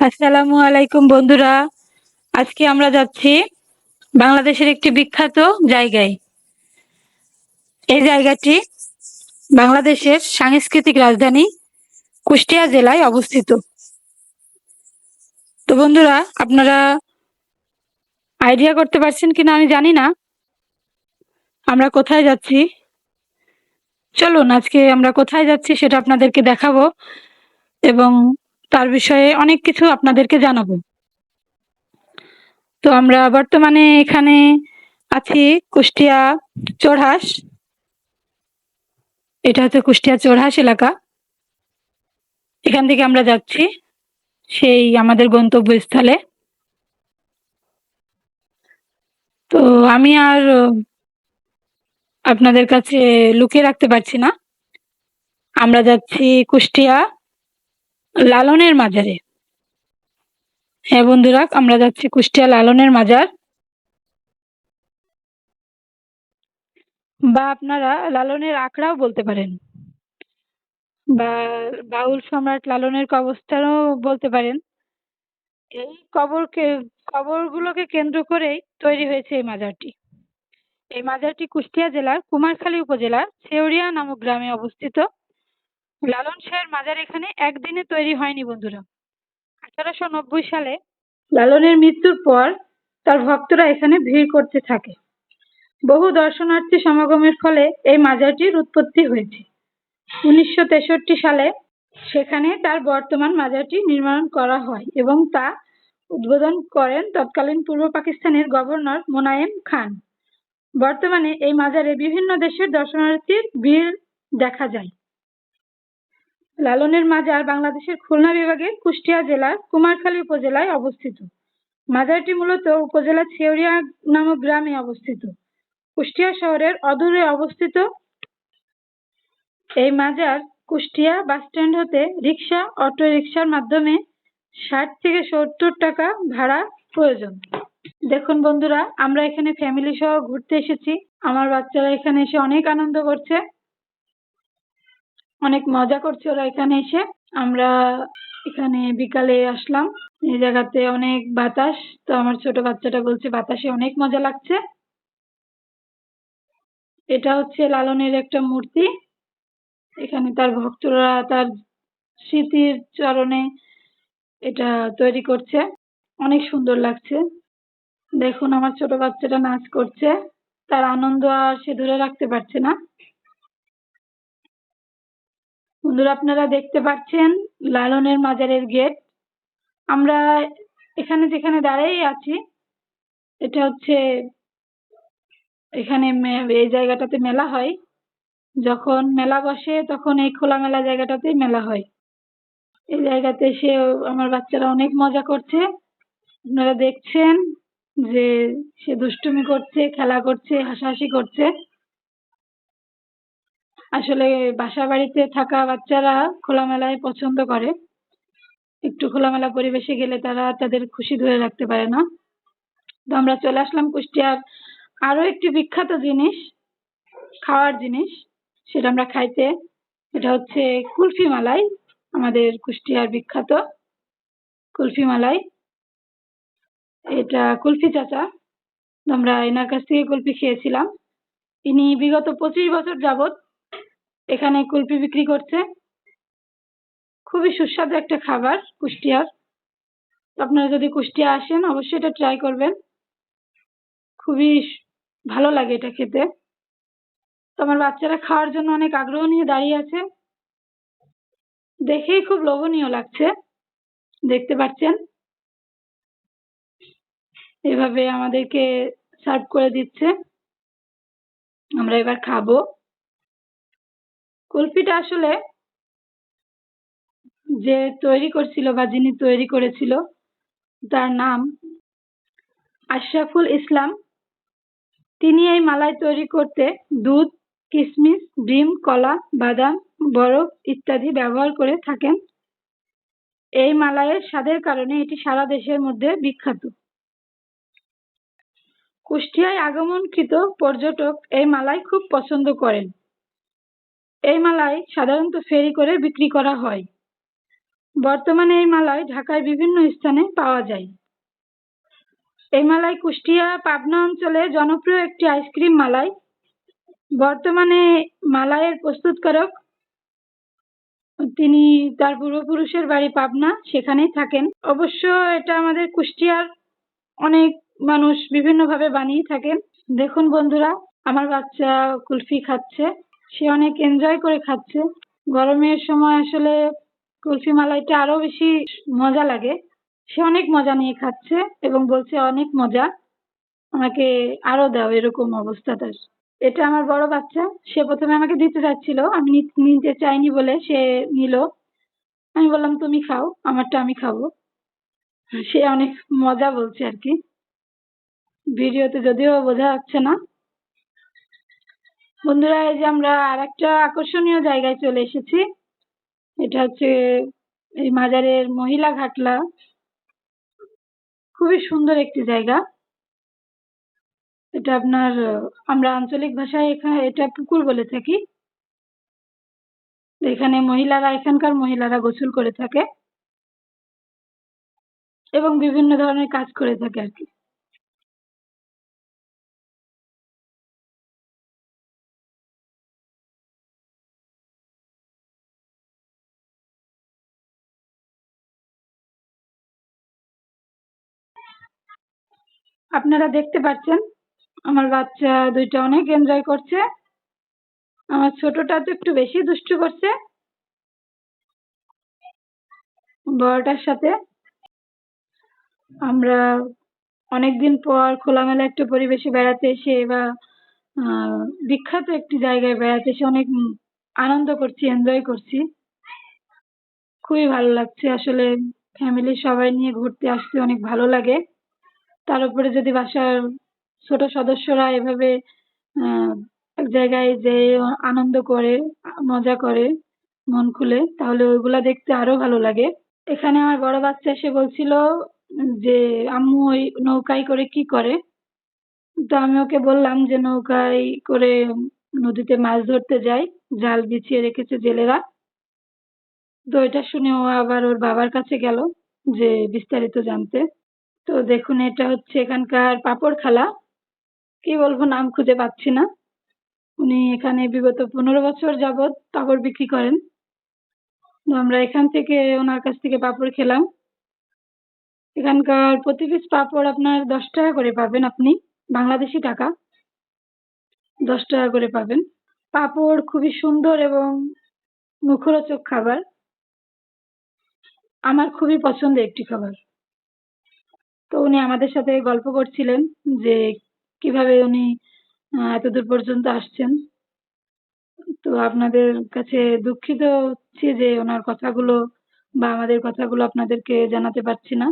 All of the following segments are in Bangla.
আসসালামু আলাইকুম বন্ধুরা। আজকে আমরা যাচ্ছি বাংলাদেশের একটি বিখ্যাত জায়গায়। এই জায়গাটি বাংলাদেশের সাংস্কৃতিক রাজধানী কুষ্টিয়া জেলায় অবস্থিত। তো বন্ধুরা, আপনারা আইডিয়া করতে পারছেন কিনা আমি জানি না। আমরা কোথায় যাচ্ছি? চলুন, আজকে আমরা কোথায় যাচ্ছি সেটা আপনাদেরকে দেখাবো এবং তার বিষয়ে অনেক কিছু আপনাদেরকে জানাব। তো আমরা বর্তমানে এখানে আছি কুষ্টিয়া চোরহাস এটা হচ্ছে কুষ্টিয়া চোরহাস এলাকা। এখান থেকে আমরা যাচ্ছি সেই আমাদের গন্তব্যস্থলে। তো আমি আর আপনাদের কাছে লুকিয়ে রাখতে পারছি না। আমরা যাচ্ছি কুষ্টিয়া। লালনের মাজারে। হ্যাঁ বন্ধুরা, আমরা যাচ্ছি কুষ্টিয়া লালনের মাজার। বা আপনারা লালনের আখড়াও বলতে পারেন। বা বাউল সম্রাট লালনের কবরস্থানও বলতে পারেন। এই কবরকে, কবরগুলোকে কেন্দ্র করেই তৈরি হয়েছে এই মাজারটি। এই মাজারটি কুষ্টিয়া জেলার কুমারখালী উপজেলার শেউরিয়া নামক গ্রামে অবস্থিত। লালন শাহের মাজার এখানে একদিনে তৈরি হয়নি বন্ধুরা। আঠারোশো নব্বই সালে লালনের মৃত্যুর পর তার ভক্তরা এখানে ভিড় করতে থাকে। বহু দর্শনার্থী সমাগমের ফলে এই মাজারটির উৎপত্তি হয়েছে। উনিশশো তেষট্টি সালে সেখানে তার বর্তমান মাজারটি নির্মাণ করা হয় এবং তা উদ্বোধন করেন তৎকালীন পূর্ব পাকিস্তানের গভর্নর মোনায়েম খান। বর্তমানে এই মাজারে বিভিন্ন দেশের দর্শনার্থীর ভিড় দেখা যায়। লালনের মাজার বাংলাদেশের খুলনা বিভাগের কুষ্টিয়া জেলার কুমারখালী উপজেলায় অবস্থিত। মাজারটি মূলত উপজেলার ছেউরিয়া নামক গ্রামে অবস্থিত। কুষ্টিয়া শহরের অদূরে অবস্থিত এই মাজার কুষ্টিয়া বাসস্ট্যান্ড হতে রিক্সা অটো রিক্সার মাধ্যমে ষাট থেকে সত্তর টাকা ভাড়া প্রয়োজন। দেখুন বন্ধুরা, আমরা এখানে ফ্যামিলি সহ ঘুরতে এসেছি। আমার বাচ্চারা এখানে এসে অনেক আনন্দ করছে। অনেক মজা করছে ওরা এখানে এসে। আমরা এখানে বিকালে আসলাম। এই জায়গাতে অনেক বাতাস। তো আমার ছোট বাচ্চাটা বলছে, বাতাসে অনেক মজা লাগছে। এটা হচ্ছে লালনের একটা মূর্তি। এখানে তার ভক্তরা তার স্মৃতির চরণে এটা তৈরি করছে। অনেক সুন্দর লাগছে। দেখুন আমার ছোট বাচ্চাটা নাচ করছে। তার আনন্দ আর সে ধরে রাখতে পারছে না। বন্ধুরা, আপনারা দেখতে পাচ্ছেন লালনের মাজারের গেট। আমরা এখানে যেখানে দাঁড়িয়ে আছি, এটা হচ্ছে এখানে এই জায়গাটাতে মেলা হয়। যখন মেলা বসে, তখন এই খোলামেলা জায়গাটাতে মেলা হয়। এই জায়গাতে এসে আমার বাচ্চারা অনেক মজা করছে। আপনারা দেখছেন যে সে দুষ্টুমি করছে, খেলা করছে, হাসাহাসি করছে। আসলে বাসা বাড়িতে থাকা বাচ্চারা খোলামেলায় পছন্দ করে। একটু খোলামেলা পরিবেশে গেলে তারা তাদের খুশি ধরে রাখতে পারে না। তো আমরা চলে আসলাম কুষ্টিয়ার আরও একটি বিখ্যাত জিনিস, খাওয়ার জিনিস। সেটা আমরা খাইতে এটা হচ্ছে কুলফি মালাই, আমাদের কুষ্টিয়ার বিখ্যাত কুলফি মালাই। এটা কুলফি চাচা। আমরা এনার কাছ থেকে কুলফি খেয়েছিলাম। ইনি বিগত পঁচিশ বছর যাবত এখানে কুলফি বিক্রি করছে। খুবই সুস্বাদু একটা খাবার, কুষ্টিয়ার। আপনারা যদি কুষ্টিয়া আসেন, অবশ্যই এটা ট্রাই করবেন। খুবই ভালো লাগে এটা খেতে। তো আমার বাচ্চারা খাওয়ার জন্য অনেক আগ্রহ নিয়ে দাঁড়িয়ে আছে। দেখেই খুব লোভনীয় লাগছে। দেখতে পাচ্ছেন? এভাবে আমাদেরকে সার্ভ করে দিচ্ছে। আমরা এবার খাব। কুলফিটা আসলে যে তৈরি করছিল বা যিনি তৈরি করেছিল, তার নাম আশরাফুল ইসলাম। তিনি এই মালাই তৈরি করতে দুধ কিশমিশ ডিম, কলা, বাদাম, বরফ ইত্যাদি ব্যবহার করে থাকেন। এই মালাইয়ের স্বাদের কারণে এটি সারা দেশের মধ্যে বিখ্যাত। কুষ্টিয়ায় আগমনকৃত পর্যটক এই মালাই খুব পছন্দ করেন। এই মালাই সাধারণত ফেরি করে বিক্রি করা হয়। বর্তমানে এই মালাই ঢাকায় বিভিন্ন স্থানে পাওয়া যায়। এই মালাই কুষ্টিয়া, পাবনা অঞ্চলে জনপ্রিয় একটি আইসক্রিম মালাই। বর্তমানে মালাইয়ের প্রস্তুতকারক তিনি তার পূর্বপুরুষের বাড়ি পাবনা, সেখানেই থাকেন। অবশ্য এটা আমাদের কুষ্টিয়ার অনেক মানুষ বিভিন্নভাবে বানিয়ে থাকেন। দেখুন বন্ধুরা, আমার বাচ্চা কুলফি খাচ্ছে। সে অনেক এনজয় করে খাচ্ছে। গরমের সময় আসলে কুলফি মালাইটা আরও বেশি মজা লাগে। সে অনেক মজা নিয়ে খাচ্ছে এবং বলছে অনেক মজা। আমাকে আরও দাও এরকম অবস্থা তার। এটা আমার বড় বাচ্চা, সে প্রথমে আমাকে দিতে চাচ্ছিল আমি নিতে চাইনি বলে সে নিল। আমি বললাম, তুমি খাও, আমারটা আমি খাব। সে অনেক মজা বলছে আর কি। ভিডিওতে যদিও বোঝা যাচ্ছে না। বন্ধুরা, এই যে আমরা আর একটা আকর্ষণীয় জায়গায় চলে এসেছি। এটা হচ্ছে এই মাজারের মহিলা ঘাটলা। খুবই সুন্দর একটি জায়গা। এটা আপনার, আমরা আঞ্চলিক ভাষায় এখানে এটা পুকুর বলে থাকি। এখানে মহিলারা, এখানকার মহিলারা গোসল করে থাকে এবং বিভিন্ন ধরনের কাজ করে থাকে আর কি। আপনারা দেখতে পাচ্ছেন, আমার বাচ্চা দুইটা অনেক এনজয় করছে। আমার ছোটটা তো একটু বেশি দুষ্টু করছে। বড়টার সাথে আমরা অনেকদিন পর খোলামেলা একটা পরিবেশে বেড়াতে এসে বা বিখ্যাত একটি জায়গায় বেড়াতে এসে অনেক আনন্দ করছি এনজয় করছি। খুবই ভালো লাগছে। আসলে ফ্যামিলির সবাই নিয়ে ঘুরতে আসতে অনেক ভালো লাগে। তার উপরে যদি বাসার ছোট সদস্যরা এভাবে এক জায়গায় যে আনন্দ করে, মজা করে, মন খুলে, তাহলে ওইগুলা দেখতে আরও ভালো লাগে। এখানে আমার বড় বাচ্চা এসে বলছিল যে, আম্মু, ওই নৌকায় করে কি করে? তো আমি ওকে বললাম যে, নৌকায় করে নদীতে মাছ ধরতে যায় জাল বিছিয়ে রেখেছে জেলেরা। তো এটা শুনে ও আবার ওর বাবার কাছে গেল যে, বিস্তারিত জানতে। তো দেখুন, এটা হচ্ছে এখানকার পাপড় খালা। কি বলব, নাম খুঁজে পাচ্ছি না। উনি এখানে বিগত পনেরো বছর যাবৎ পাপড় বিক্রি করেন। তো আমরা এখান থেকে ওনার কাছ থেকে পাপড় খেলাম। এখানকার প্রতি পিস পাপড় আপনার দশ টাকা করে পাবেন আপনি, বাংলাদেশি টাকা। দশ টাকা করে পাবেন। পাপড় খুবই সুন্দর এবং মুখরোচক খাবার। আমার খুবই পছন্দের একটি খাবার। তো উনি আমাদের সাথে গল্প করছিলেন যে কীভাবে উনি এতদূর পর্যন্ত আসছেন। তো আপনাদের কাছে দুঃখিত হচ্ছি যে ওনার কথাগুলো বা আমাদের কথাগুলো আপনাদেরকে জানাতে পারছি না।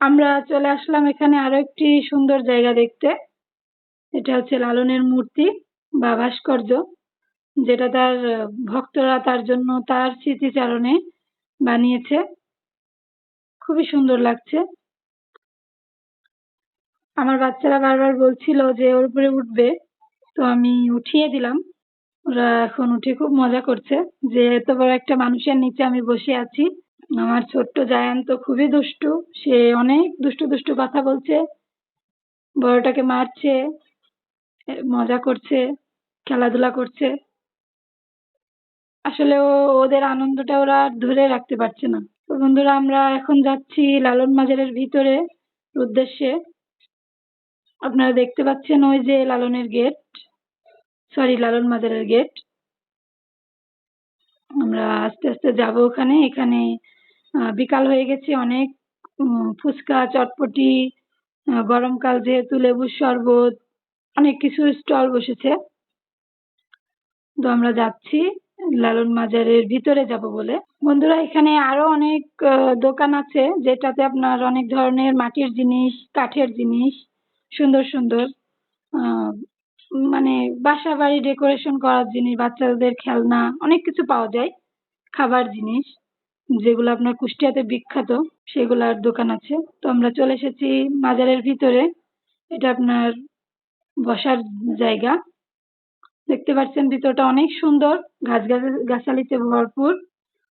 আমরা চলে আসলাম এখানে আরও একটি সুন্দর জায়গা দেখতে। এটা হচ্ছে লালনের মূর্তি বা ভাস্কর্য, যেটা তার, ভক্তরা তার জন্য তার স্মৃতিচারণে বানিয়েছে। খুবই সুন্দর লাগছে। আমার বাচ্চারা বারবার বলছিল যে ওর উপরে উঠবে। তো আমি উঠিয়ে দিলাম। ওরা এখন উঠে খুব মজা করছে যে এত বড় একটা মানুষের নিচে আমি বসে আছি। আমার ছোট্ট জায়ান তো খুবই দুষ্টু। সে অনেক দুষ্টু দুষ্টু কথা বলছে। বড়টাকে মারছে মজা করছে, খেলাধুলা করছে। আসলে ওদের আনন্দটা ওরা ধরে রাখতে পারছে না। তো বন্ধুরা, আমরা এখন যাচ্ছি লালন মাজারের ভিতরে উদ্দেশ্যে। আপনারা দেখতে পাচ্ছেন ওই যে লালনের গেট। সরি লালন মাজারের গেট। আমরা আস্তে আস্তে যাব ওখানে। এখানে বিকাল হয়ে গেছে অনেক। ফুচকা, চটপটি গরমকাল যেহেতু লেবুর শরবত, অনেক কিছু স্টল বসেছে। তো আমরা যাচ্ছি। লালন মাজারের ভিতরে যাব বলে। বন্ধুরা, এখানে আরও অনেক দোকান আছে যেটাতে আপনার অনেক ধরনের মাটির জিনিস, কাঠের জিনিস, সুন্দর সুন্দর মানে বাসা বাড়ি ডেকোরেশন করার জিনিস, বাচ্চাদের খেলনা, অনেক কিছু পাওয়া যায়, খাবার জিনিস, যেগুলো আপনার কুষ্টিয়াতে বিখ্যাত, সেগুলার দোকান আছে। তো আমরা চলে এসেছি মাজারের ভিতরে। এটা আপনার বসার জায়গা। দেখতে পাচ্ছেন ভিতরটা অনেক সুন্দর, গাছ গাছালিতে ভরপুর,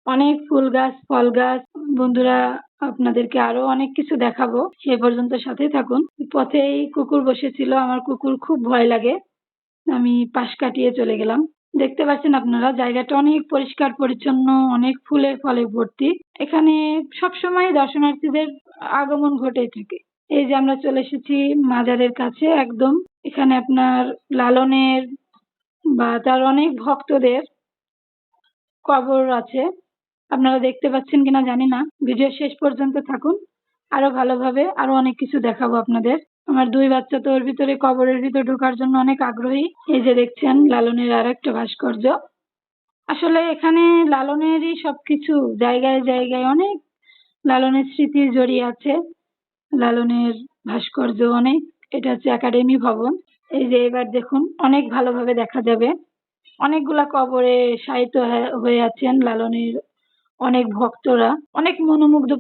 অনেক ফুল গাছ, ফল গাছ। বন্ধুরা, আপনাদেরকে আরও অনেক কিছু দেখাবো। সে পর্যন্ত সাথেই থাকুন। পথেই কুকুর বসেছিল, আমার কুকুর খুব ভয় লাগে। আমি পাশ কাটিয়ে চলে গেলাম। দেখতে পাচ্ছেন আপনারা, জায়গাটা অনেক পরিষ্কার, পরিচ্ছন্ন, অনেক ফুলে ফলে ভর্তি। এখানে সবসময় দর্শনার্থীদের আগমন ঘটেই থাকে। এই যে আমরা চলে এসেছি মাজারের কাছে একদম। এখানে আপনার লালনের বা তার অনেক ভক্তদের কবর আছে। আপনারা দেখতে পাচ্ছেন কিনা জানি না। ভিডিও শেষ পর্যন্ত থাকুন। আরও ভালোভাবে আরও অনেক কিছু দেখাবো আপনাদের। আমার দুই বাচ্চা তো ওর ভিতরে কবরের ভিতরে ঢোকার জন্য অনেক আগ্রহী। এই যে দেখছেন, লালনের আর একটা ভাস্কর্য। আসলে এখানে লালনেরই সবকিছু, জায়গায় জায়গায় অনেক লালনের স্মৃতি জড়িয়ে আছে। লালনের ভাস্কর্য অনেক। এটা হচ্ছে একাডেমি ভবন। এই যে এবার দেখুন, অনেক ভালোভাবে দেখা যাবে। অনেকগুলা কবরে শায়িত হয়ে- আছেন লালনের অনেক ভক্তরা। অনেক মনোমুগ্ধ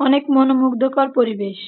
অনেক মনোমুগ্ধকর পরিবেশ।